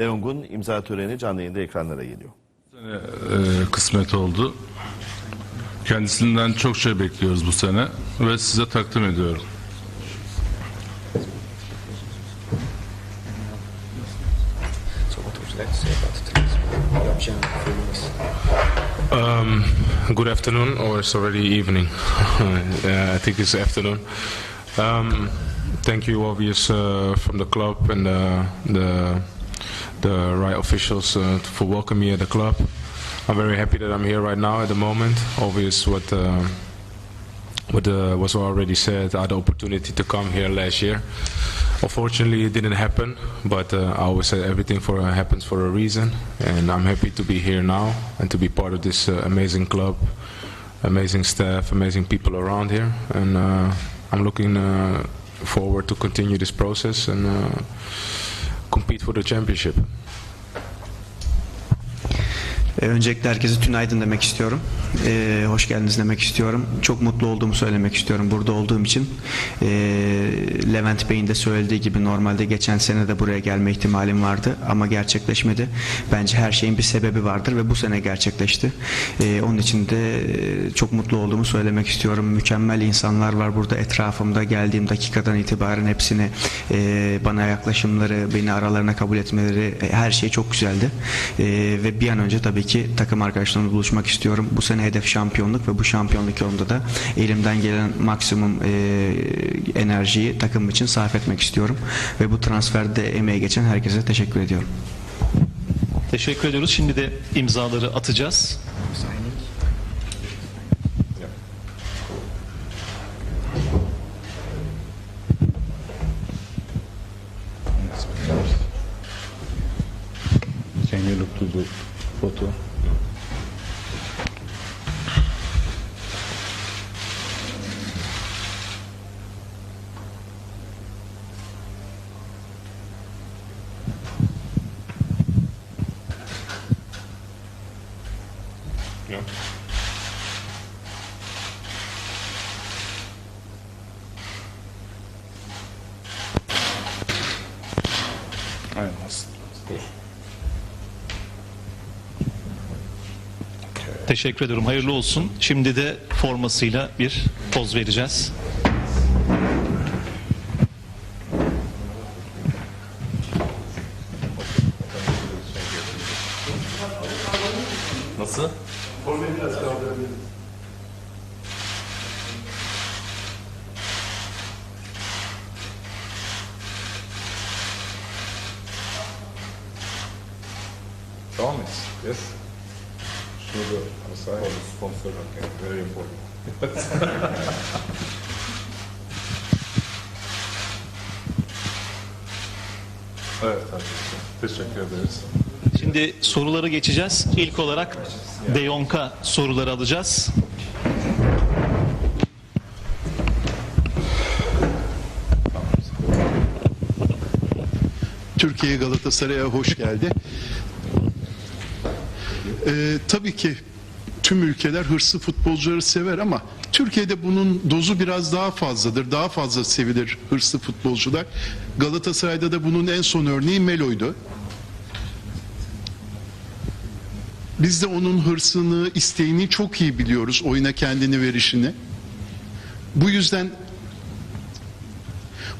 De Jong'un imza töreni canlı yayında ekranlara geliyor. sene e, kısmet oldu. Kendisinden çok şey bekliyoruz bu sene ve size takdim ediyorum. The? Um, good afternoon, or it's already evening. uh, I think it's afternoon. Um, thank you, obvious, uh, from the club and uh, the the right officials uh, for welcoming me at the club. I'm very happy that I'm here right now at the moment. Obvious, what uh, what uh, was already said. I had the opportunity to come here last year. Unfortunately, it didn't happen, but uh, I always say everything for happens for a reason, and I'm happy to be here now and to be part of this uh, amazing club, amazing staff, amazing people around here, and uh, I'm looking uh, forward to continue this process and uh, compete for the championship. Ee, Öncelikle herkese tünaydın demek istiyorum. Ee, hoş geldiniz demek istiyorum. Çok mutlu olduğumu söylemek istiyorum burada olduğum için. Ee, Levent Bey'in de söylediği gibi normalde geçen sene de buraya gelme ihtimalim vardı ama gerçekleşmedi. Bence her şeyin bir sebebi vardır ve bu sene gerçekleşti. Ee, onun için de e, çok mutlu olduğumu söylemek istiyorum. Mükemmel insanlar var burada etrafımda. Geldiğim dakikadan itibaren hepsini e, bana yaklaşımları, beni aralarına kabul etmeleri e, her şey çok güzeldi. E, ve bir an önce tabii ki takım arkadaşlarımla buluşmak istiyorum. Bu sene hedef şampiyonluk ve bu şampiyonluk yolunda da elimden gelen maksimum e, enerjiyi takım için sarf etmek istiyorum. Ve bu transferde emeği geçen herkese teşekkür ediyorum. Teşekkür ediyoruz. Şimdi de imzaları atacağız. Can you look to the photo? Teşekkür ediyorum. Hayırlı olsun. Şimdi de formasıyla bir poz vereceğiz. Nasıl? Promise, yes. Sugar aside. For the sponsor, okay, very important. Evet arkadaşlar. Teşekkür ederiz. Şimdi sorulara geçeceğiz. İlk olarak De Jong'a soruları alacağız. Türkiye Galatasaray'a hoş geldi. Ee, tabii ki tüm ülkeler hırslı futbolcuları sever ama Türkiye'de bunun dozu biraz daha fazladır. Daha fazla sevilir hırslı futbolcular. Galatasaray'da da bunun en son örneği Melo'ydu. Biz de onun hırsını, isteğini çok iyi biliyoruz. Oyuna kendini verişini. Bu yüzden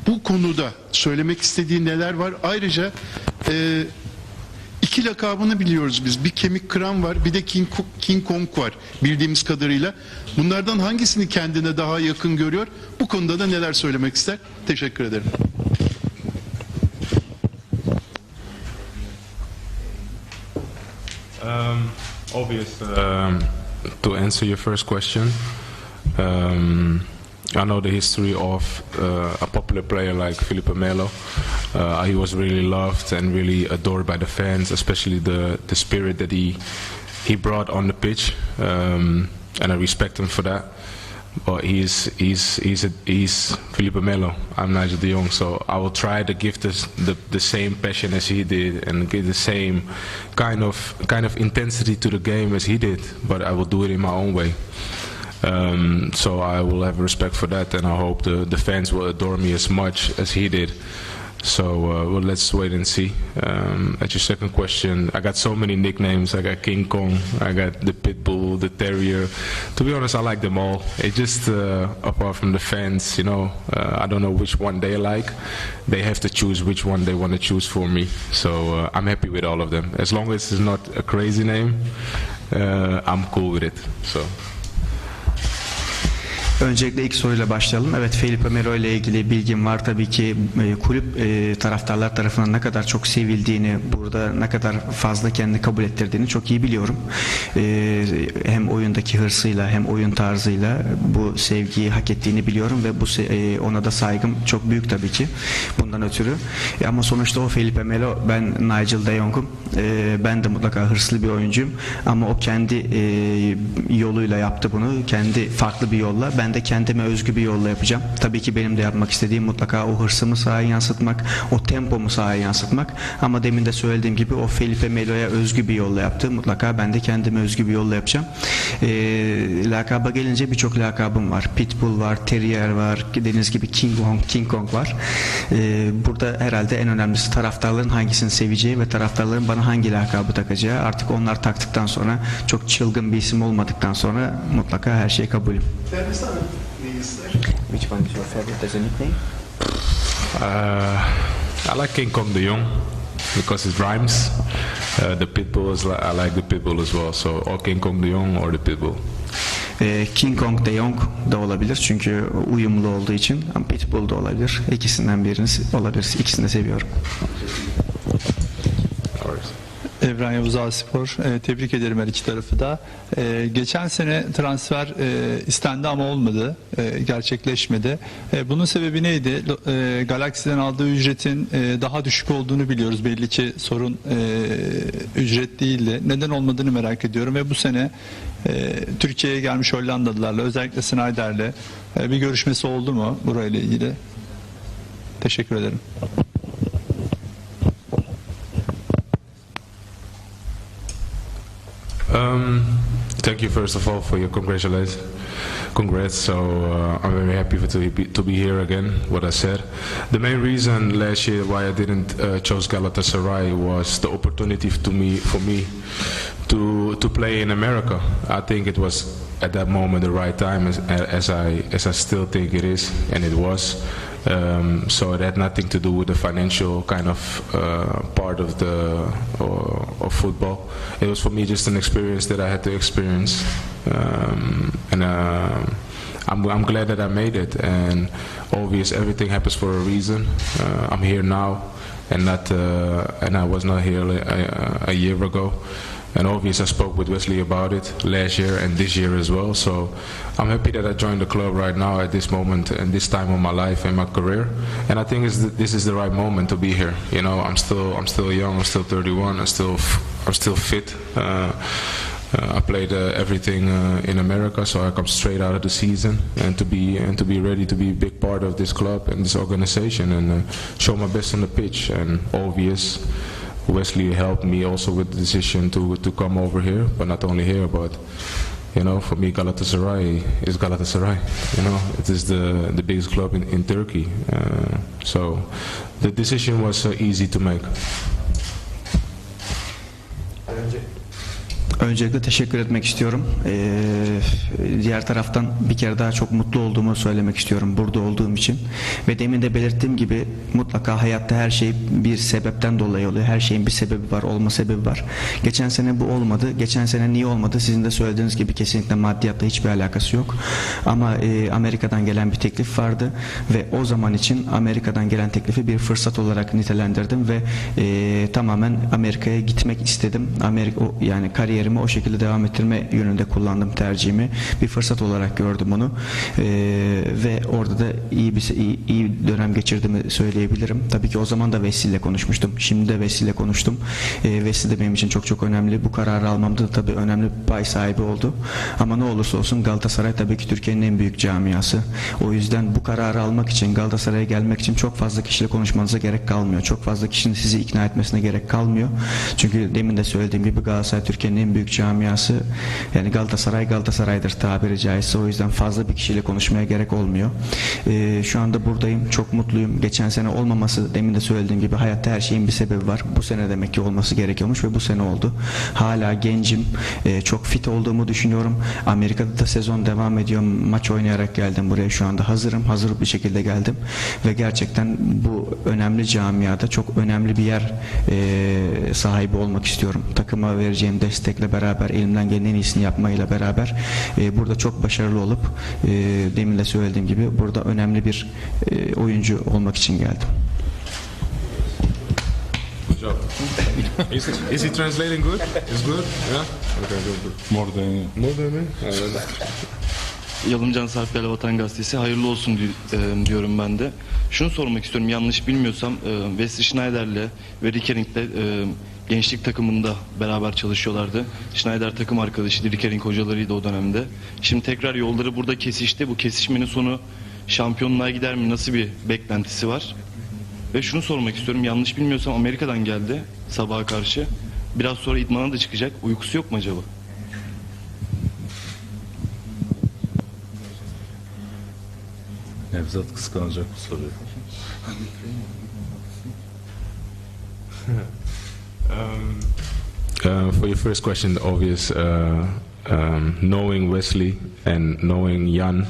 bu konuda söylemek istediği neler var? Ayrıca e, iki lakabını biliyoruz biz. Bir kemik kıran var, bir de King, King Kong var bildiğimiz kadarıyla. Bunlardan hangisini kendine daha yakın görüyor? Bu konuda da neler söylemek ister? Teşekkür ederim. Um, obvious. Um, to answer your first question, um, I know the history of uh, a popular player like Felipe Melo. Uh, he was really loved and really adored by the fans, especially the, the spirit that he he brought on the pitch, um, and I respect him for that. But he's he's he's a, he's Felipe Melo. I'm Nigel De Jong, so I will try to give this, the the same passion as he did and give the same kind of kind of intensity to the game as he did. But I will do it in my own way. Um, so I will have respect for that, and I hope the the fans will adore me as much as he did. So uh, well, let's wait and see. Um, at your second question, I got so many nicknames. I got King Kong, I got the Pitbull, the Terrier. To be honest, I like them all. It just uh, apart from the fans, you know, uh, I don't know which one they like. They have to choose which one they want to choose for me. So uh, I'm happy with all of them. As long as it's not a crazy name, uh, I'm cool with it. So. Öncelikle ilk soruyla başlayalım. Evet Felipe Melo ile ilgili bilgim var. Tabii ki e, kulüp e, taraftarlar tarafından ne kadar çok sevildiğini, burada ne kadar fazla kendini kabul ettirdiğini çok iyi biliyorum. E, hem oyundaki hırsıyla hem oyun tarzıyla bu sevgiyi hak ettiğini biliyorum ve bu e, ona da saygım çok büyük tabii ki. Bundan ötürü. E, ama sonuçta o Felipe Melo, ben Nigel de Jong'um. E, ben de mutlaka hırslı bir oyuncuyum. Ama o kendi e, yoluyla yaptı bunu. Kendi farklı bir yolla. Ben de kendime özgü bir yolla yapacağım. Tabii ki benim de yapmak istediğim mutlaka o hırsımı sahaya yansıtmak, o tempomu sahaya yansıtmak. Ama demin de söylediğim gibi o Felipe Melo'ya özgü bir yolla yaptı. Mutlaka ben de kendime özgü bir yolla yapacağım. E, lakaba gelince birçok lakabım var. Pitbull var, Terrier var, dediğiniz gibi King Kong, King Kong var. E, burada herhalde en önemlisi taraftarların hangisini seveceği ve taraftarların bana hangi lakabı takacağı. Artık onlar taktıktan sonra çok çılgın bir isim olmadıktan sonra mutlaka her şey kabulüm. Which one is your favorite as a nickname? Uh, I like King Kong the Young because it rhymes. Uh, the Pitbull is li- I like the Pitbull as well. So or King Kong the Young or the Pitbull. E, King Kong de Jong da olabilir çünkü uyumlu olduğu için. Ama Pitbull da olabilir. İkisinden birini olabilir. İkisini de seviyorum. Evren Yavuz Aspor. E, tebrik ederim her iki tarafı da. E, geçen sene transfer e, istendi ama olmadı. E, gerçekleşmedi. E, bunun sebebi neydi? E, Galaxy'den aldığı ücretin e, daha düşük olduğunu biliyoruz. Belli ki sorun e, ücret değildi. Neden olmadığını merak ediyorum ve bu sene e, Türkiye'ye gelmiş Hollandalılarla özellikle Snyder'le e, bir görüşmesi oldu mu burayla ilgili? Teşekkür ederim. Um, thank you first of all for your congratulations. Congrats. So uh, I'm very happy to be, to be here again. What I said. The main reason last year why I didn't uh, chose Galatasaray was the opportunity to me for me to to play in America. I think it was at that moment the right time, as, as I as I still think it is, and it was. Um, so it had nothing to do with the financial kind of uh, part of the uh, of football. It was for me just an experience that I had to experience, um, and uh, I'm, I'm glad that I made it. And obvious, everything happens for a reason. Uh, I'm here now, and not uh, and I was not here a, a year ago. And obvious, I spoke with Wesley about it last year and this year as well. So I'm happy that I joined the club right now at this moment and this time of my life and my career. And I think this is the right moment to be here. You know, I'm still I'm still young. I'm still 31. I'm still I'm still fit. Uh, uh, I played uh, everything uh, in America, so I come straight out of the season, and to be and to be ready to be a big part of this club and this organization, and uh, show my best on the pitch. And obvious, Wesley helped me also with the decision to to come over here, but not only here, but you know, for me, Galatasaray is Galatasaray. You know, it is the the biggest club in, in Turkey. Uh, so the decision was uh, easy to make. Öncelikle teşekkür etmek istiyorum. Ee, diğer taraftan bir kere daha çok mutlu olduğumu söylemek istiyorum burada olduğum için. Ve demin de belirttiğim gibi mutlaka hayatta her şey bir sebepten dolayı oluyor. Her şeyin bir sebebi var, olma sebebi var. Geçen sene bu olmadı. Geçen sene niye olmadı? Sizin de söylediğiniz gibi kesinlikle maddiyatla hiçbir alakası yok. Ama e, Amerika'dan gelen bir teklif vardı ve o zaman için Amerika'dan gelen teklifi bir fırsat olarak nitelendirdim ve e, tamamen Amerika'ya gitmek istedim. Amerika yani kariyerimi o şekilde devam ettirme yönünde kullandım tercihimi. Bir fırsat olarak gördüm onu. E, ve orada da iyi bir iyi, iyi dönem geçirdiğimi söyleyebilirim. Tabii ki o zaman da Vesile konuşmuştum. Şimdi de Vesile konuştum. E, Vesile de benim için çok çok önemli. Bu kararı almamda da tabii önemli pay sahibi oldu. Ama ne olursa olsun Galatasaray tabii ki Türkiye'nin en büyük camiası. O yüzden bu kararı almak için Galatasaray'a gelmek için çok fazla kişiyle konuşmanıza gerek kalmıyor. Çok fazla kişinin sizi ikna etmesine gerek kalmıyor. Çünkü demin de söylediğim gibi Galatasaray Türkiye'nin en en camiası yani Galatasaray Galatasaray'dır tabiri caizse. O yüzden fazla bir kişiyle konuşmaya gerek olmuyor. Ee, şu anda buradayım. Çok mutluyum. Geçen sene olmaması demin de söylediğim gibi hayatta her şeyin bir sebebi var. Bu sene demek ki olması gerekiyormuş ve bu sene oldu. Hala gencim. Ee, çok fit olduğumu düşünüyorum. Amerika'da da sezon devam ediyor. Maç oynayarak geldim buraya. Şu anda hazırım. Hazır bir şekilde geldim. Ve gerçekten bu önemli camiada çok önemli bir yer e, sahibi olmak istiyorum. Takıma vereceğim destekle beraber elimden gelen en iyisini yapmayla beraber e, burada çok başarılı olup e, demin de söylediğim gibi burada önemli bir e, oyuncu olmak için geldim. Good job. is, is he translating good? It's good? Yeah? Okay, good, good. More than More than me? Yalımcan Sarpyal Vatan Gazetesi hayırlı olsun di- e, diyorum ben de. Şunu sormak istiyorum yanlış bilmiyorsam e, Wesley Schneider'le ve Rickering'le e, gençlik takımında beraber çalışıyorlardı. Schneider takım arkadaşıydı, Rickering hocalarıydı o dönemde. Şimdi tekrar yolları burada kesişti. Bu kesişmenin sonu şampiyonluğa gider mi? Nasıl bir beklentisi var? Ve şunu sormak istiyorum yanlış bilmiyorsam Amerika'dan geldi sabaha karşı. Biraz sonra idmana da çıkacak. Uykusu yok mu acaba? Nevzat kıskanacak bu soruyu. Uh, for your first question, the obvious, uh, um, knowing Wesley and knowing Jan,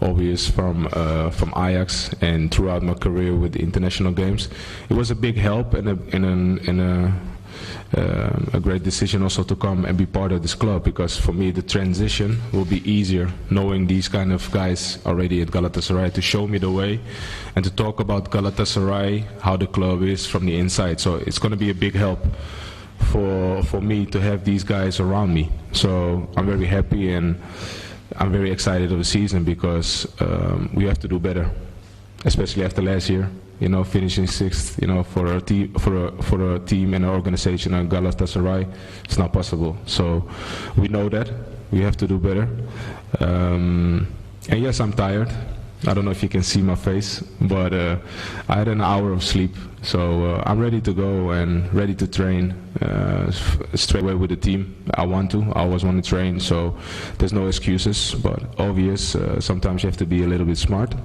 obvious from uh, from Ajax and throughout my career with the international games, it was a big help and a and a, and a, um, a great decision also to come and be part of this club because for me the transition will be easier knowing these kind of guys already at Galatasaray to show me the way and to talk about Galatasaray, how the club is from the inside. So it's going to be a big help for for me to have these guys around me. So I'm very happy and I'm very excited of the season because um, we have to do better, especially after last year. You know, finishing sixth. You know, for a team for a for a team and an organization like Galatasaray, it's not possible. So we know that we have to do better. Um, and yes, I'm tired. I don't know if you can see my face, but uh, I had an hour of sleep, so uh, I'm ready to go and ready to train uh, straight away with the team. I want to. I always want to train, so there's no excuses. But obvious, uh, sometimes you have to be a little bit smart,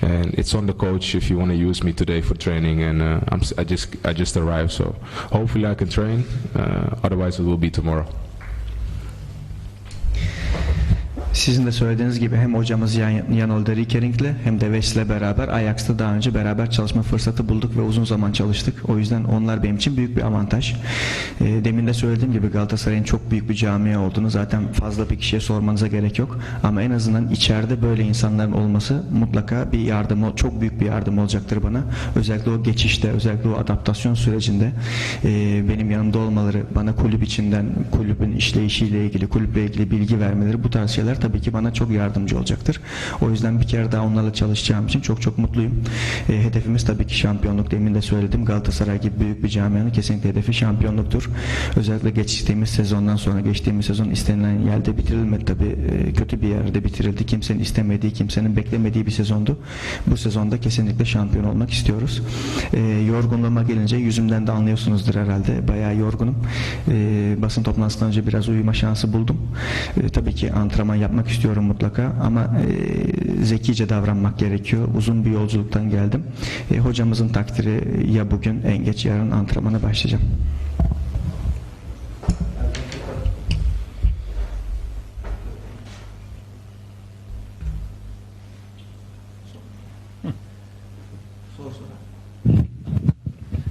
and it's on the coach if you want to use me today for training. And uh, I just I just arrived, so hopefully I can train. Uh, otherwise, it will be tomorrow. Sizin de söylediğiniz gibi hem hocamız Yan, Yanolda Rikering'le hem de West'le beraber Ajax'ta daha önce beraber çalışma fırsatı bulduk ve uzun zaman çalıştık. O yüzden onlar benim için büyük bir avantaj. E, demin de söylediğim gibi Galatasaray'ın çok büyük bir camia olduğunu zaten fazla bir kişiye sormanıza gerek yok. Ama en azından içeride böyle insanların olması mutlaka bir yardım, çok büyük bir yardım olacaktır bana. Özellikle o geçişte, özellikle o adaptasyon sürecinde e, benim yanımda olmaları, bana kulüp içinden, kulübün işleyişiyle ilgili, kulüple ilgili bilgi vermeleri bu tarz şeyler tabii ki bana çok yardımcı olacaktır. O yüzden bir kere daha onlarla çalışacağım için çok çok mutluyum. E, hedefimiz tabii ki şampiyonluk. Demin de söyledim. Galatasaray gibi büyük bir camianın kesinlikle hedefi şampiyonluktur. Özellikle geçtiğimiz sezondan sonra geçtiğimiz sezon istenilen yerde bitirilmedi tabii. E, kötü bir yerde bitirildi. Kimsenin istemediği, kimsenin beklemediği bir sezondu. Bu sezonda kesinlikle şampiyon olmak istiyoruz. E, yorgunluğuma gelince yüzümden de anlıyorsunuzdur herhalde. Bayağı yorgunum. E, basın toplantısından önce biraz uyuma şansı buldum. E, tabii ki antrenman yapmak istiyorum mutlaka ama e, zekice davranmak gerekiyor. Uzun bir yolculuktan geldim. E, hocamızın takdiri ya bugün en geç yarın antrenmana başlayacağım.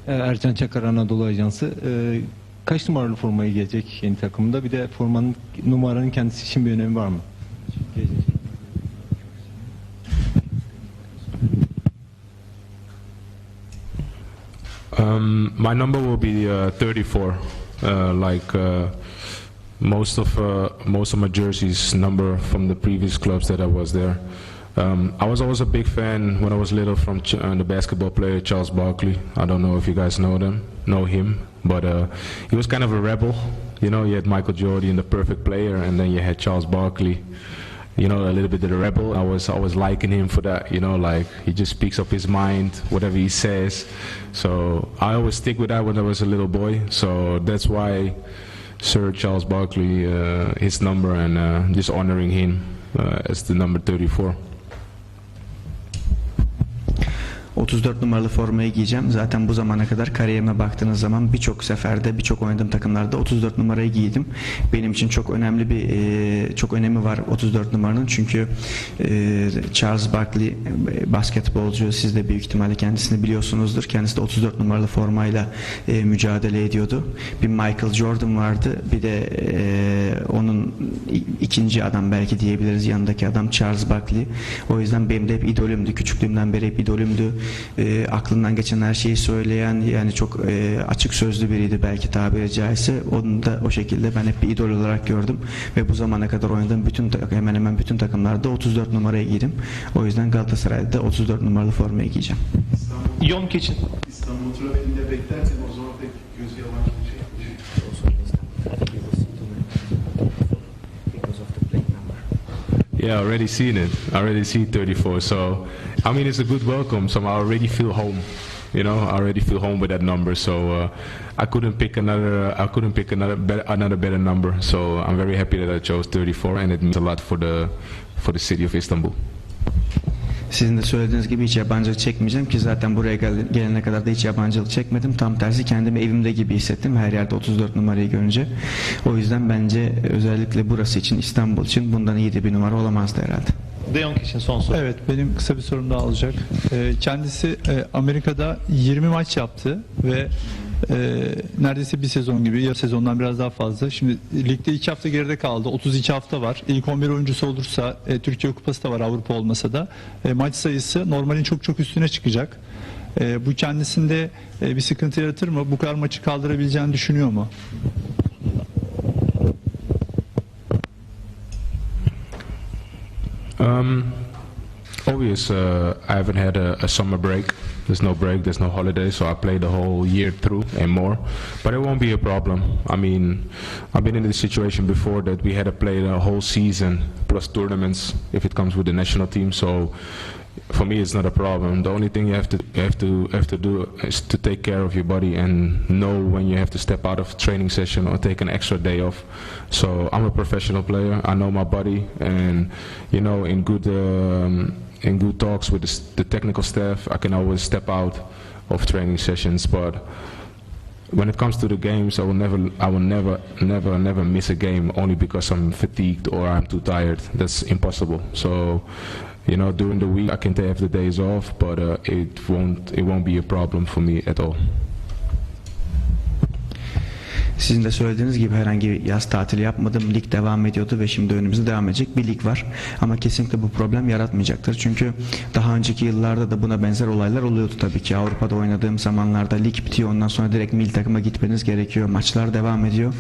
Ercan Çakar Anadolu Ajansı. Ee, Kaç numaralı formayı giyecek yeni takımda? Bir de formanın numaranın kendisi için bir önemi var mı? Um, my number will be uh, 34. Uh, like uh, most of uh, most of my jerseys number from the previous clubs that I was there. Um, I was always a big fan when I was little from uh, the basketball player Charles Barkley. I don't know if you guys know them, know him, but uh, he was kind of a rebel. You know, you had Michael Jordan, the perfect player, and then you had Charles Barkley you know, a little bit of the rebel. I was always liking him for that, you know, like he just speaks up his mind, whatever he says. So I always stick with that when I was a little boy. So that's why Sir Charles Barkley uh, his number and uh, just honoring him uh, as the number 34. 34 numaralı formayı giyeceğim. Zaten bu zamana kadar kariyerime baktığınız zaman birçok seferde, birçok oynadığım takımlarda 34 numarayı giydim. Benim için çok önemli bir e, çok önemi var 34 numaranın. Çünkü e, Charles Barkley e, basketbolcu siz de büyük ihtimalle kendisini biliyorsunuzdur. Kendisi de 34 numaralı formayla e, mücadele ediyordu. Bir Michael Jordan vardı. Bir de e, onun ikinci adam belki diyebiliriz yanındaki adam Charles Barkley. O yüzden benim de hep idolümdü. Küçüklüğümden beri hep idolümdü. E, aklından geçen her şeyi söyleyen yani çok e, açık sözlü biriydi belki tabiri caizse. Onu da o şekilde ben hep bir idol olarak gördüm ve bu zamana kadar oynadığım bütün hemen hemen bütün takımlarda 34 numarayı giydim. O yüzden Galatasaray'da da 34 numaralı formayı giyeceğim. Yonk için İstanbul trafiğinde beklerken o zaman pek göz yabancı bir şey. Istanbul. Yeah, I already seen it. I already see 34. So, I mean, it's a good welcome. So I already feel home. You know, I already feel home with that number. So uh, I couldn't pick another. I couldn't pick another better, another better number. So I'm very happy that I chose 34, and it means a lot for the for the city of Istanbul. Sizin de söylediğiniz gibi hiç yabancılık çekmeyeceğim ki zaten buraya gel- gelene kadar da hiç yabancılık çekmedim. Tam tersi kendimi evimde gibi hissettim her yerde 34 numarayı görünce. O yüzden bence özellikle burası için İstanbul için bundan iyi de bir numara olamazdı herhalde. De için son soru. Evet benim kısa bir sorum daha olacak. Ee, kendisi e, Amerika'da 20 maç yaptı ve e, neredeyse bir sezon gibi ya sezondan biraz daha fazla. Şimdi ligde 2 hafta geride kaldı. 32 hafta var. İlk 11 oyuncusu olursa e, Türkiye Kupası da var Avrupa olmasa da e, maç sayısı normalin çok çok üstüne çıkacak. Bu kendisinde bir sıkıntı yaratır mı? Bu kadar maçı kaldırabileceğini düşünüyor mu? Um, obvious. Uh, I haven't had a, a summer break. There's no break. There's no holiday. So I play the whole year through and more. But it won't be a problem. I mean, I've been in this situation before that we had to play the whole season plus tournaments if it comes with the national team. So for me, it's not a problem. The only thing you have to have to have to do is to take care of your body and know when you have to step out of training session or take an extra day off. So I'm a professional player. I know my body, and you know, in good um, in good talks with the, the technical staff, I can always step out of training sessions. But when it comes to the games, I will never, I will never, never, never miss a game only because I'm fatigued or I'm too tired. That's impossible. So, you know, during the week I can take the days off, but uh, it won't, it won't be a problem for me at all. Sizin de söylediğiniz gibi herhangi bir yaz tatili yapmadım. Lig devam ediyordu ve şimdi önümüzde devam edecek bir lig var. Ama kesinlikle bu problem yaratmayacaktır. Çünkü daha önceki yıllarda da buna benzer olaylar oluyordu tabii ki. Avrupa'da oynadığım zamanlarda lig bitiyor. Ondan sonra direkt milli takıma gitmeniz gerekiyor. Maçlar devam ediyor.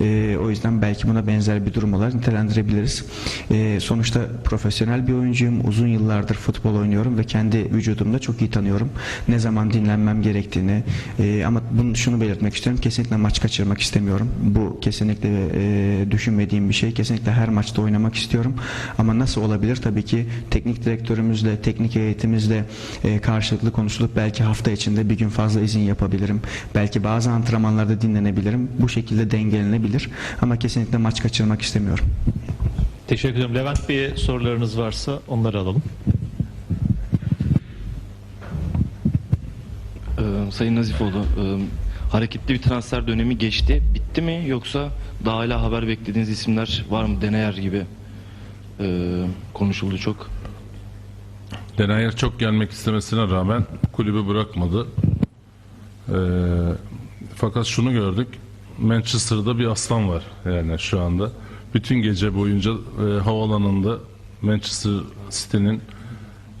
Ee, o yüzden belki buna benzer bir durum olarak nitelendirebiliriz. Ee, sonuçta profesyonel bir oyuncuyum. Uzun yıllardır futbol oynuyorum ve kendi vücudumda çok iyi tanıyorum. Ne zaman dinlenmem gerektiğini. Ee, ama bunu şunu belirtmek istiyorum. Kesinlikle maç kaçırmak istemiyorum. Bu kesinlikle e, düşünmediğim bir şey. Kesinlikle her maçta oynamak istiyorum. Ama nasıl olabilir? Tabii ki teknik direktörümüzle, teknik heyetimizle e, karşılıklı konuşulup belki hafta içinde bir gün fazla izin yapabilirim. Belki bazı antrenmanlarda dinlenebilirim. Bu şekilde dengelenebilir. Ama kesinlikle maç kaçırmak istemiyorum. Teşekkür ederim. Levent Bey'e sorularınız varsa onları alalım. Ee, Sayın Nazifoğlu, e, hareketli bir transfer dönemi geçti. Bitti mi yoksa daha hala haber beklediğiniz isimler var mı? Deneyer gibi e, konuşuldu çok. Denayer çok gelmek istemesine rağmen kulübü bırakmadı. Ee, fakat şunu gördük. Manchester'da bir aslan var yani şu anda. Bütün gece boyunca e, havaalanında Manchester City'nin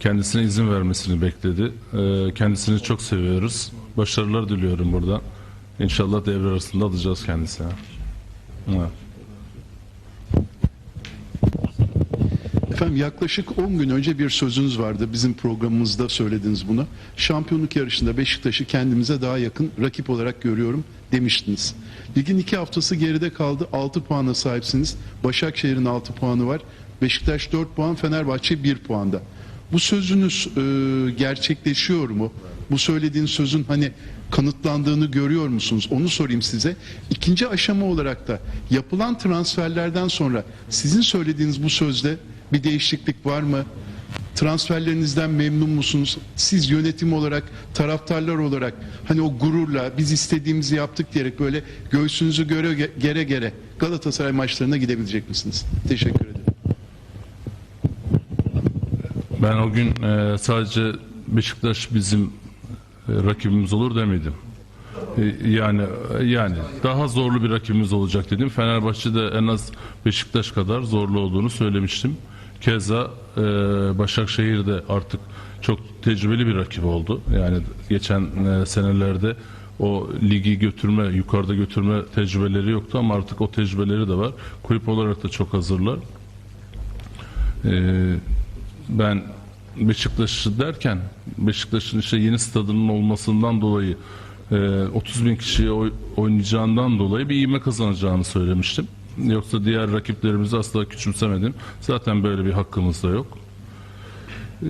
kendisine izin vermesini bekledi. Ee, kendisini çok seviyoruz. Başarılar diliyorum burada. İnşallah devre arasında alacağız kendisine. Evet. Efendim yaklaşık 10 gün önce bir sözünüz vardı. Bizim programımızda söylediniz bunu. Şampiyonluk yarışında Beşiktaş'ı kendimize daha yakın rakip olarak görüyorum demiştiniz. Ligin iki haftası geride kaldı. 6 puana sahipsiniz. Başakşehir'in 6 puanı var. Beşiktaş 4 puan, Fenerbahçe 1 puanda. Bu sözünüz e, gerçekleşiyor mu? Bu söylediğin sözün hani kanıtlandığını görüyor musunuz? Onu sorayım size. İkinci aşama olarak da yapılan transferlerden sonra sizin söylediğiniz bu sözde bir değişiklik var mı? Transferlerinizden memnun musunuz? Siz yönetim olarak, taraftarlar olarak hani o gururla biz istediğimizi yaptık diyerek böyle göğsünüzü göre gere gere Galatasaray maçlarına gidebilecek misiniz? Teşekkür ederim. Ben o gün e, sadece Beşiktaş bizim e, rakibimiz olur demedim. E, yani yani daha zorlu bir rakibimiz olacak dedim. Fenerbahçe'de en az Beşiktaş kadar zorlu olduğunu söylemiştim. Keza e, Başakşehir'de artık çok tecrübeli bir rakip oldu. Yani geçen e, senelerde o ligi götürme, yukarıda götürme tecrübeleri yoktu ama artık o tecrübeleri de var. Kulüp olarak da çok hazırlar. Ee, ben Beşiktaş'ı derken Beşiktaş'ın işte yeni stadının olmasından dolayı e, 30 bin kişiye oy- oynayacağından dolayı bir ivme kazanacağını söylemiştim. Yoksa diğer rakiplerimizi asla küçümsemedim. Zaten böyle bir hakkımız da yok. Ee,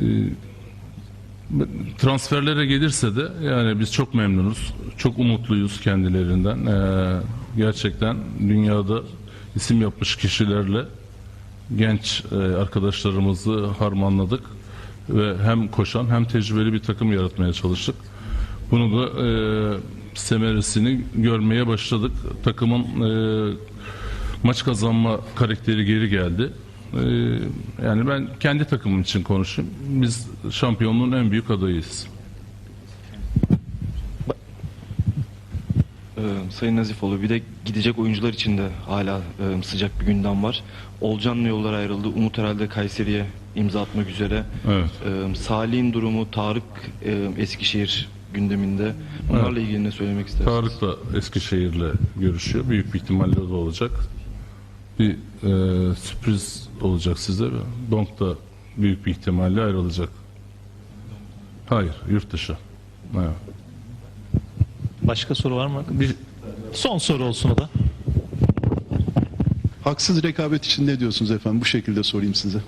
transferlere gelirse de yani biz çok memnunuz. Çok umutluyuz kendilerinden. Ee, gerçekten dünyada isim yapmış kişilerle genç e, arkadaşlarımızı harmanladık ve hem koşan hem tecrübeli bir takım yaratmaya çalıştık. Bunu da e, semeresini görmeye başladık. Takımın e, maç kazanma karakteri geri geldi. E, yani ben kendi takımım için konuşayım. Biz şampiyonluğun en büyük adayıyız. Ee, Sayın Nazifoğlu bir de gidecek oyuncular için de hala e, sıcak bir gündem var. Olcan'la yollar ayrıldı. Umut herhalde Kayseri'ye imza atmak üzere. Evet. Ee, Salih'in durumu Tarık e, Eskişehir gündeminde. Bunlarla ilgili ne söylemek istersiniz? Tarık da Eskişehir'le görüşüyor. Büyük bir ihtimalle o da olacak. Bir e, sürpriz olacak size. Donk da büyük bir ihtimalle ayrılacak. Hayır, yurt dışı. Evet. Başka soru var mı? Bir, Son soru olsun o da. Haksız rekabet için ne diyorsunuz efendim? Bu şekilde sorayım size.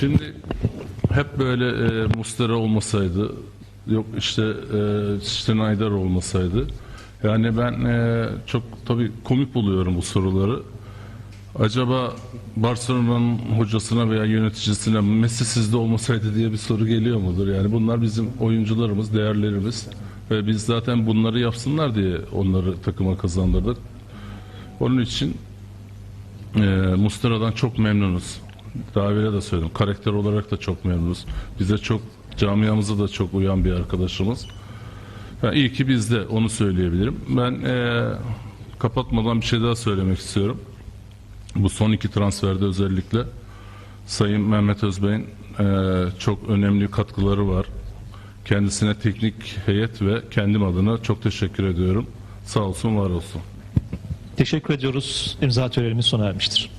Şimdi hep böyle e, Mustera olmasaydı, yok işte e, Schneider olmasaydı. Yani ben e, çok tabii komik buluyorum bu soruları. Acaba Barcelona'nın hocasına veya yöneticisine Messi sizde olmasaydı diye bir soru geliyor mudur? Yani bunlar bizim oyuncularımız, değerlerimiz ve biz zaten bunları yapsınlar diye onları takıma kazandırdık. Onun için e, Muslera'dan çok memnunuz. Daha evvel de söyledim. Karakter olarak da çok memnunuz. Bize çok camiamıza da çok uyan bir arkadaşımız. Yani iyi ki bizde onu söyleyebilirim. Ben e, kapatmadan bir şey daha söylemek istiyorum. Bu son iki transferde özellikle Sayın Mehmet Özbey'in e, çok önemli katkıları var. Kendisine teknik heyet ve kendim adına çok teşekkür ediyorum. Sağ olsun, var olsun. Teşekkür ediyoruz. İmza törenimiz sona ermiştir.